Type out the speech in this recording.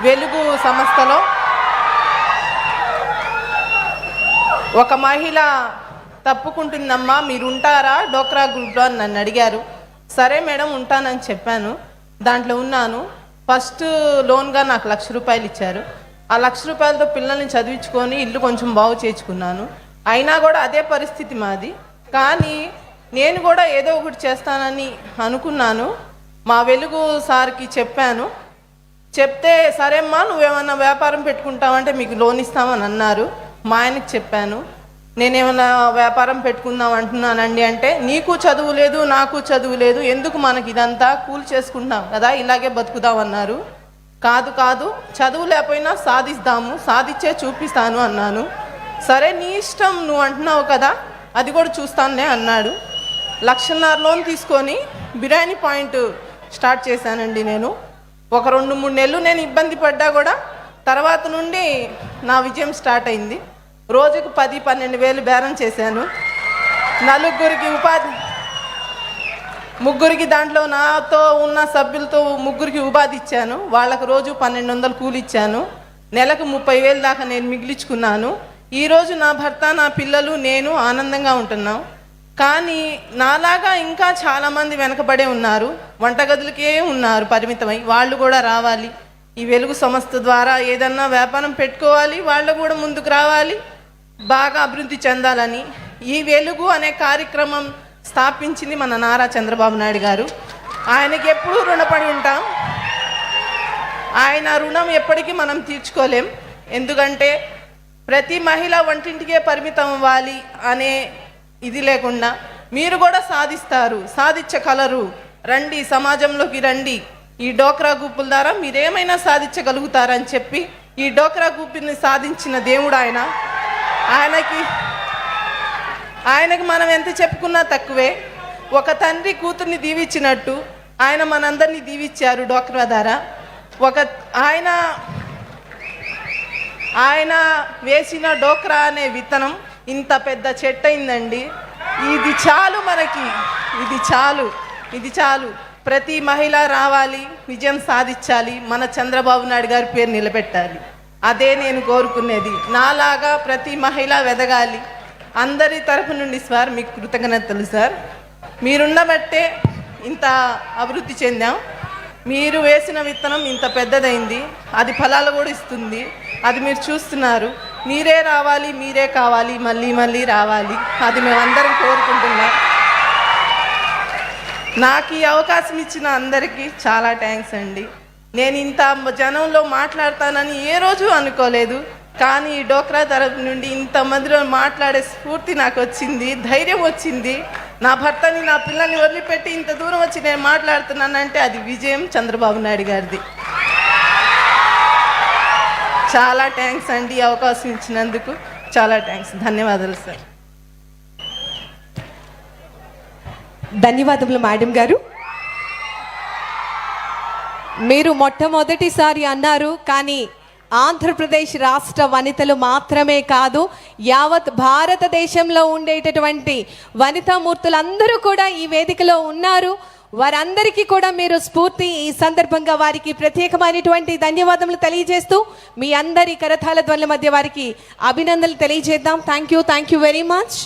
వెలుగు సంస్థలో ఒక మహిళ తప్పుకుంటుందమ్మా మీరు ఉంటారా డోక్రా గ్రూప్లో అని నన్ను అడిగారు. సరే మేడం ఉంటానని చెప్పాను. దాంట్లో ఉన్నాను. ఫస్ట్ లోన్గా నాకు లక్ష రూపాయలు ఇచ్చారు. ఆ లక్ష రూపాయలతో పిల్లల్ని చదివించుకొని ఇల్లు కొంచెం బాగు చేర్చుకున్నాను అయినా కూడా అదే పరిస్థితి మాది. కానీ నేను కూడా ఏదో ఒకటి చేస్తానని అనుకున్నాను. మా వెలుగు సార్కి చెప్పాను. చెప్తే సరేమ్మా నువ్వేమన్నా వ్యాపారం పెట్టుకుంటావంటే మీకు లోన్ ఇస్తామని అన్నారు. మా ఆయనకి చెప్పాను నేనేమన్నా వ్యాపారం పెట్టుకుందాం అంటున్నానండి అంటే నీకు చదువు లేదు నాకు చదువు లేదు ఎందుకు మనకి ఇదంతా కూల్ చేసుకుంటాం కదా ఇలాగే బతుకుదాం అన్నారు. కాదు కాదు చదువు లేకపోయినా సాధిస్తాము సాధించే చూపిస్తాను అన్నాను. సరే నీ ఇష్టం నువ్వు అంటున్నావు కదా అది కూడా చూస్తానులే అన్నాడు. లక్షన్నర లోన్ తీసుకొని బిర్యానీ పాయింట్ స్టార్ట్ చేశానండి నేను. ఒక రెండు మూడు నెలలు నేను ఇబ్బంది పడ్డా కూడా తర్వాత నుండి నా విజయం స్టార్ట్ అయింది. రోజుకు పది పన్నెండు వేలు బేరం చేశాను. నలుగురికి ఉపాధి ముగ్గురికి దాంట్లో నాతో ఉన్న సభ్యులతో ముగ్గురికి ఉపాధి ఇచ్చాను. వాళ్ళకు రోజు పన్నెండు వందలు కూలి ఇచ్చాను. నెలకు ముప్పై వేలు దాకా నేను మిగిలించుకున్నాను. ఈరోజు నా భర్త నా పిల్లలు నేను ఆనందంగా ఉంటున్నాం. కానీ నాలాగా ఇంకా చాలామంది వెనకబడే ఉన్నారు వంటగదులకే ఉన్నారు పరిమితమై. వాళ్ళు కూడా రావాలి. ఈ వెలుగు సంస్థ ద్వారా ఏదన్నా వ్యాపారం పెట్టుకోవాలి వాళ్ళు కూడా ముందుకు రావాలి. బాగా అభివృద్ధి చెందాలని ఈ వెలుగు అనే కార్యక్రమం స్థాపించింది మన నారా చంద్రబాబు నాయుడు గారు. ఆయనకి ఎప్పుడూ రుణపడి ఉంటాం. ఆయన రుణం ఎప్పటికీ మనం తీర్చుకోలేం. ఎందుకంటే ప్రతి మహిళ వంటింటికే పరిమితం అవ్వాలి అనే ఇది లేకుండా మీరు కూడా సాధిస్తారు సాధించగలరు రండి సమాజంలోకి రండి. ఈ డోక్రా గ్రూపుల ద్వారా మీరేమైనా సాధించగలుగుతారని చెప్పి ఈ డోక్రా గ్రూపుని సాధించిన దేవుడు ఆయన. ఆయనకి ఆయనకి మనం ఎంత చెప్పుకున్నా తక్కువే. ఒక తండ్రి కూతుర్ని దీవించినట్టు ఆయన మనందరినీ దీవించారు డోక్రా ద్వారా. ఒక ఆయన ఆయన వేసిన డోక్రా అనే విత్తనం ఇంత పెద్ద చెట్టు అయిందండి ఇది చాలు మనకి. ఇది చాలు. ఇది చాలు. ప్రతి మహిళ రావాలి విజయం సాధించాలి మన చంద్రబాబు నాయుడు గారి పేరు నిలబెట్టాలి. అదే నేను కోరుకునేది. నాలాగా ప్రతి మహిళ వెదగాలి. అందరి తరపు నుండి సార్ మీకు కృతజ్ఞతలు సార్. మీరుండబట్టే ఇంత అభివృద్ధి చెందాం. మీరు వేసిన విత్తనం ఇంత పెద్దదైంది. అది ఫలాలు కూడా ఇస్తుంది. అది మీరు చూస్తున్నారు. మీరే రావాలి మీరే కావాలి మళ్ళీ మళ్ళీ రావాలి. అది మేమందరం కోరుకుంటున్నాం. నాకు ఈ అవకాశం ఇచ్చిన అందరికీ చాలా థ్యాంక్స్ అండి. నేను ఇంత జనంలో మాట్లాడతానని ఏ రోజు అనుకోలేదు. కానీ ఈ డోక్రా తరపు నుండి ఇంతమందిలో మాట్లాడే స్ఫూర్తి నాకు వచ్చింది ధైర్యం వచ్చింది. నా భర్తని నా పిల్లల్ని వదిలిపెట్టి ఇంత దూరం వచ్చి నేను మాట్లాడుతున్నానంటే అది విజయం చంద్రబాబు నాయుడు గారిది. చాలా థ్యాంక్స్ అండి ఈ అవకాశం ఇచ్చినందుకు. చాలా థ్యాంక్స్ ధన్యవాదాలు సార్ ధన్యవాదములు మేడం గారు. మీరు మొట్టమొదటిసారి అన్నారు కానీ ఆంధ్రప్రదేశ్ రాష్ట్ర వనితలు మాత్రమే కాదు యావత్ భారతదేశంలో ఉండేటటువంటి వనితామూర్తులందరూ కూడా ఈ వేదికలో ఉన్నారు. వారందరికీ కూడా మీరు స్ఫూర్తి ఈ సందర్భంగా వారికి ప్రత్యేకమైనటువంటి ధన్యవాదములు తెలియజేస్తూ మీ అందరి కరతాల ధ్వనుల మధ్య వారికి అభినందనలు తెలియజేద్దాం. Thank you thank you very much